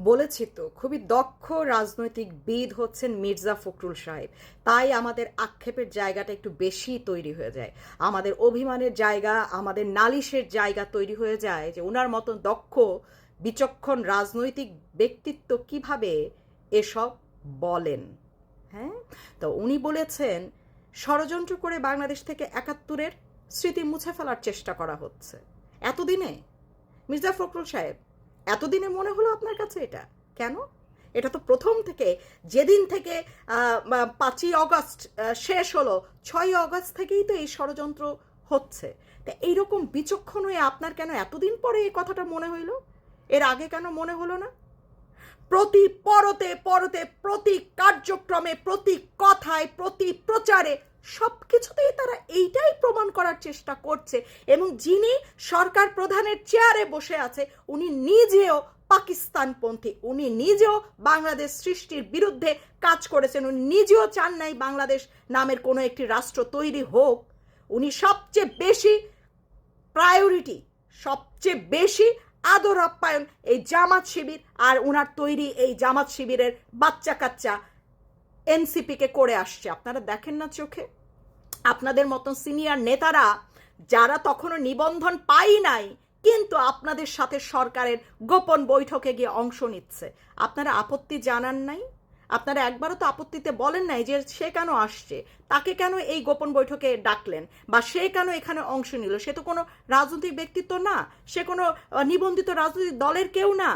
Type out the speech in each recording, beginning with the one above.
বলেছি তো, খুবই দক্ষ রাজনৈতিক বিদ হচ্ছেন মির্জা ফখরুল সাহেব। তাই আমাদের আক্ষেপের জায়গাটা একটু বেশি তৈরি হয়ে যায়। আমাদের অভিমানের জায়গা, আমাদের নালিশের জায়গা তৈরি হয়ে যায় যে ওনার মতন দক্ষ, বিচক্ষণ রাজনৈতিক ব্যক্তিত্ব কীভাবে এসব বলেন? হ্যাঁ? তো উনি বলেছেন, ষড়যন্ত্র করে বাংলাদেশ থেকে একাত্তরের স্মৃতি মুছে ফেলার চেষ্টা করা হচ্ছে। এতদিনে মির্জা ফখরুল সাহেব এতদিনে মনে হলো আপনার কাছে এটা? কেন? এটা তো প্রথম থেকে। যেদিন থেকে পাঁচই অগস্ট শেষ হলো, ছয়ই অগস্ট থেকেই তো এই ষড়যন্ত্র হচ্ছে। তা এইরকম বিচক্ষণ হয়ে আপনার কেন এতদিন পরে এই কথাটা মনে হইল? এর আগে কেন মনে হলো না? প্রতি পরতে পরতে, প্রতি কার্যক্রমে, প্রতি কথায়, প্রতি প্রচারে সব কিছুতেই তারা এইটাই প্রমাণ করার চেষ্টা করছে এবং যিনি সরকার প্রধানের চেয়ারে বসে আছে, উনি নিজেও পাকিস্তানপন্থী, উনি নিজেও বাংলাদেশ সৃষ্টির বিরুদ্ধে কাজ করেছেন, উনি নিজেও চান নাই বাংলাদেশ নামের কোনো একটি রাষ্ট্র তৈরি হোক। উনি সবচেয়ে বেশি প্রায়োরিটি সবচেয়ে বেশি আদর আপ্যায়ন এই জামাত শিবির আর উনার তৈরি এই জামাত শিবিরের বাচ্চা কাচ্চা এনসিপিকে করে আসছে। আপনারা দেখেন না চোখে? আপনাদের মতন সিনিয়র নেতারা যারা তখনও নিবন্ধন পাই নাই, কিন্তু আপনাদের সাথে সরকারের গোপন বৈঠকে গিয়ে অংশ নিচ্ছে। আপনারা আপত্তি জানান নাই? আপনারা একবারও তো আপত্তিতে বলেন নাই যে সে কেন আসছে? তাকে কেন এই গোপন বৈঠকে ডাকলেন? বা সে কেন এখানে অংশ নিল? সে তো কোনো রাজনৈতিক ব্যক্তিত্ব না। সে কোনো নিবন্ধিত রাজনৈতিক দলের কেউ না।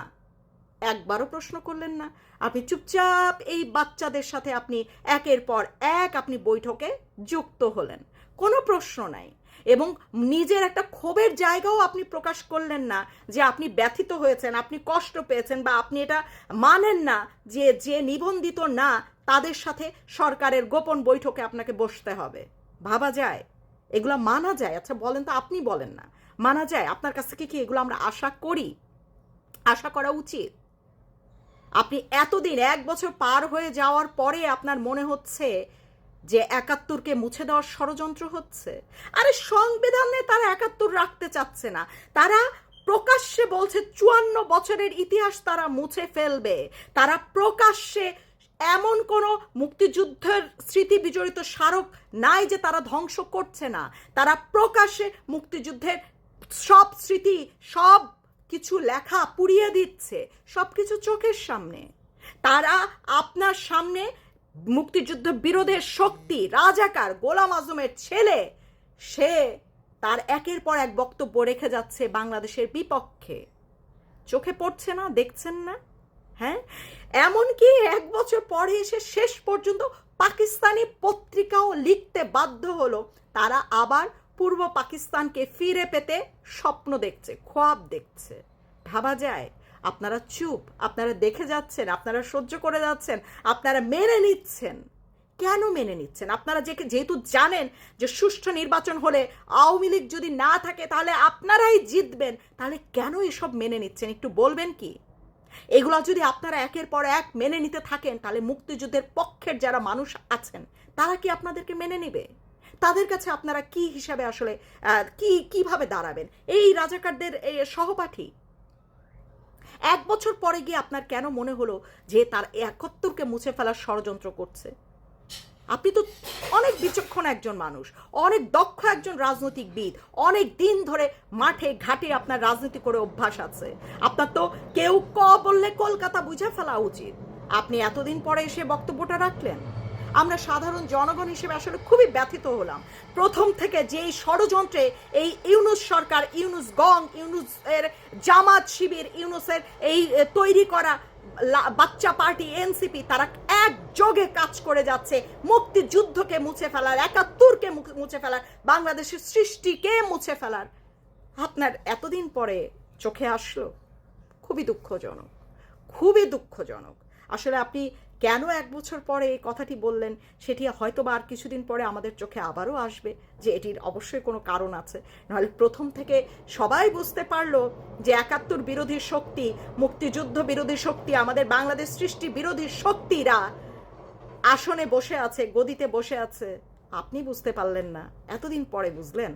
একবারও প্রশ্ন করলেন না। আপনি চুপচাপ এই বাচ্চাদের সাথে আপনি একের পর এক আপনি বৈঠকে যুক্ত হলেন। কোনো প্রশ্ন নাই। এবং নিজের একটা ক্ষোভের জায়গাও আপনি প্রকাশ করলেন না যে আপনি ব্যথিত হয়েছেন, আপনি কষ্ট পেয়েছেন বা আপনি এটা মানেন না যে যে নিবন্ধিত না, তাদের সাথে সরকারের গোপন বৈঠকে আপনাকে বসতে হবে। ভাবা যায়। এগুলো মানা যায়। আচ্ছা বলেন তো, আপনি বলেন না। মানা যায়। আপনার কাছ থেকে কি এগুলো আমরা আশা করি? আশা করা উচিত? আপনি এতদিন এক বছর পার হয়ে যাওয়ার পরে আপনার মনে হচ্ছে যে একাত্তরকে মুছে দেওয়ার ষড়যন্ত্র হচ্ছে? আরে, সংবিধানে তারা একাত্তর রাখতে চাচ্ছে না। তারা প্রকাশ্যে বলছে চুয়ান্ন বছরের ইতিহাস তারা মুছে ফেলবে। তারা প্রকাশ্যে এমন কোনো মুক্তিযুদ্ধের স্মৃতি বিজড়িত স্মারক নাই যে তারা ধ্বংস করছে না। তারা প্রকাশ্যে মুক্তিযুদ্ধের সব স্মৃতি, সব কিছু লেখা পুড়িয়ে দিচ্ছে সব কিছু চোখের সামনে। তারা আপনার সামনে মুক্তিযুদ্ধ বিরোধের শক্তি, রাজাকার, গোলাম আজমের ছেলে, সে তার একের পর এক বক্তব্য রেখে যাচ্ছে বাংলাদেশের বিপক্ষে। চোখে পড়ছে না, দেখছেন না? হ্যাঁ? এমনকি এক বছর পরে এসে শেষ পর্যন্ত পাকিস্তানি পত্রিকাও লিখতে বাধ্য হলো। তারা আবার পূর্ব পাকিস্তানকে ফিরে পেতে স্বপ্ন দেখছে খোয়াব দেখছে। ভাবা যায়, আপনারা চুপ, আপনারা দেখে যাচ্ছেন, আপনারা সহ্য করে যাচ্ছেন, আপনারা মেনে নিচ্ছেন। কেন মেনে নিচ্ছেন? আপনারা যেহেতু জানেন যে সুষ্ঠু নির্বাচন হলে আওয়ামী লীগ যদি না থাকে, তাহলে আপনারাই জিতবেন। তাহলে কেন এসব মেনে নিচ্ছেন? একটু বলবেন কি? এগুলো যদি আপনারা একের পর এক মেনে নিতে থাকেন, তাহলে মুক্তিযুদ্ধের পক্ষের যারা মানুষ আছেন, তারা কি আপনাদেরকে মেনে নেবে? তাদের কাছে আপনারা কি হিসাবে আসলে কি, কীভাবে দাঁড়াবেন? এই রাজাকারদের সহপাঠী। এক বছর পরে গিয়ে আপনার কেন মনে হলো যে তার একাত্তরকে মুছে ফেলার ষড়যন্ত্র করছে? আপনি তো অনেক বিচক্ষণ একজন মানুষ, অনেক দক্ষ একজন রাজনৈতিকবিদ, অনেক দিন ধরে মাঠে ঘাটে আপনার রাজনীতি করে অভ্যাস আছে। আপনার তো কেউ ক বললে কলকাতা বুঝে ফেলা উচিত। আপনি এতদিন পরে এসে বক্তব্যটা রাখলেন। আমরা সাধারণ জনগণ হিসেবে আসলে খুবই ব্যথিত হলাম। প্রথম থেকে যেই ষড়যন্ত্রে এই ইউনুস সরকার, ইউনুস গং ইউনুস এর জামাত শিবির, ইউনুসের এই তৈরি করা বাচ্চা পার্টি, এনসিপি, তারা একযোগে কাজ করে যাচ্ছে। মুক্তিযুদ্ধকে মুছে ফেলার, একাত্তরকে মুছে ফেলার, বাংলাদেশের সৃষ্টিকে মুছে ফেলার। আপনার এতদিন পরে চোখে আসলো, খুবই দুঃখজনক খুবই দুঃখজনক। আসলে আপনি কেন এক বছর পরে এই কথাটি বললেন, সেটি হয়তো বা আর কিছুদিন পরে আমাদের চোখে আবারও আসবে যে এটির অবশ্যই কোনো কারণ আছে। নাহলে প্রথম থেকে সবাই বুঝতে পারল যে একাত্তর বিরোধী শক্তি, মুক্তিযুদ্ধ বিরোধী শক্তি, আমাদের বাংলাদেশ সৃষ্টি বিরোধী শক্তিরা আসনে বসে আছে, গদিতে বসে আছে। আপনি বুঝতে পারলেন না। এতদিন পরে বুঝলেন?